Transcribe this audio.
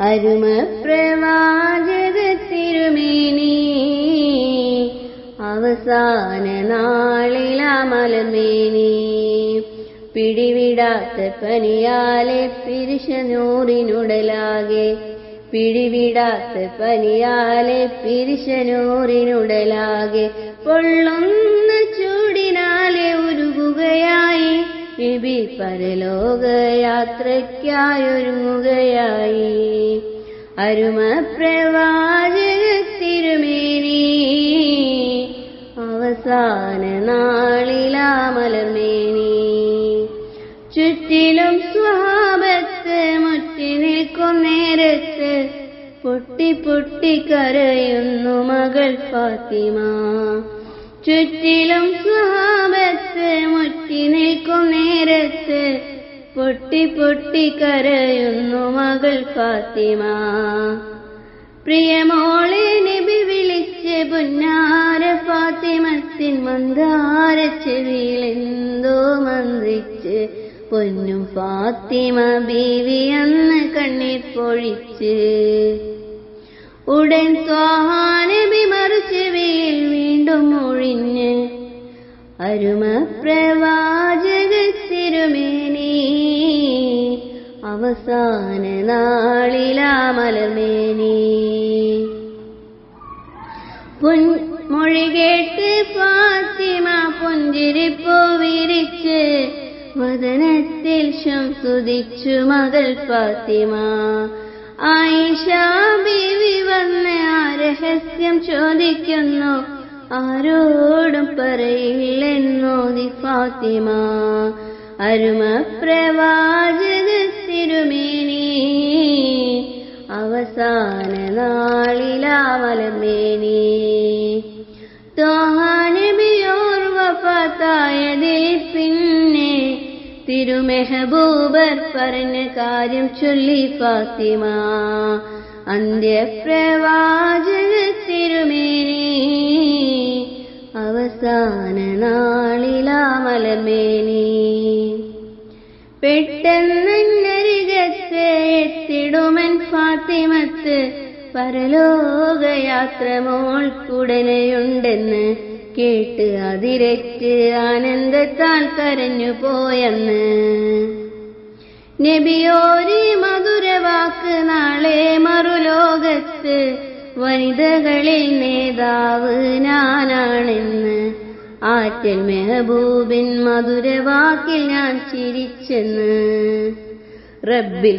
അരുമ പ്രവാചക തിരുമേനി അവസാന നാളിലാമലമേനി പിടിവിടാത്ത പനിയാലെ പിരിശനൂറിനുടലാകെ. പിടിവിടാത്ത പനിയാലെ പിരിശനൂറിനുടലാകെ. പൊള്ളുന്ന ചൂടിനാലെ ഉരുകുകയായി നബി പരലോകയാത്രയ്ക്കായൊരുങ്ങുകയായി. അരുമ പ്രവാചക തിരുമേനി അവസാന നാളിലാമലമേനി ചുറ്റിലും സ്വഭാവത്ത് മുറ്റി നിൽക്കും നേരത്ത് പൊട്ടി പൊട്ടി കരയുന്നു മകൾ ഫാത്തിമ. ചുറ്റിലും സ്വഭാവത്ത് മുറ്റി നിൽക്കും നേരത്ത് പൊട്ടി പൊട്ടി കരയുന്നു മകൾ ഫാത്തിമ. പ്രിയമോളെ നബി വിളിച്ച് പുന്നാര ഫാത്തിമത്തിൻ മന്ദാര ചെവിയിൽ എന്തോ മന്ത്രിച്ച് പൊന്നും ഫാത്തിമ ബീവി അന്ന് കണ്ണീർ പൊഴിച്ച്. ഉടൻ സ്വാഹാനബി മറുചെവിയിൽ വീണ്ടും ഒഴിഞ്ഞ് അരുമ പ്രവാചക തിരുമേനി അവസാന നാളിലാമലമേനി പുൻ മൊഴി കേട്ട് ഫാത്തിമ പുഞ്ചിരിപ്പോ വിരിച്ച് വദനത്തിൽ ശംസുദിച്ചു മകൾ ഫാത്തിമ. ആയിഷ ബീവി വന്ന് ആ രഹസ്യം ചോദിക്കുന്നു. ആരോടും പറയില്ലെന്നോതി ഫാത്തിമ. അരുമ പ്രവാചക തിരുമേനി അവസാന നാളിലാവലമേനി. തോഹാനബിയോർ വഫാത്തായതിൽ പിന്നെ തിരുമെഹബൂബർ പറഞ്ഞ കാര്യം ചൊല്ലി ഫാത്തിമ. അന്ത്യപ്രവാചക തിരുമേനി അവസാന നാളിലാമലമേനി പെട്ടെന്നരികത്ത് എത്തിടുമൻ ഫാത്തിമത്ത്. പരലോകയാത്ര മോൾക്കുടനെയുണ്ടെന്ന് കേട്ട് അതിരറ്റ് ആനന്ദത്താൽ കരഞ്ഞു പോയെന്ന്. നബിയോരി മധുരവാക്ക് നാളെ മറുലോകത്ത്. വനിതകളിൽ നേതാവ് ഞാനാണെന്ന് ആറ്റൽ മെഹബൂബിൻ മധുരവാക്കിൽ ഞാൻ ചിരിച്ചെന്ന് റബ്ബിൽ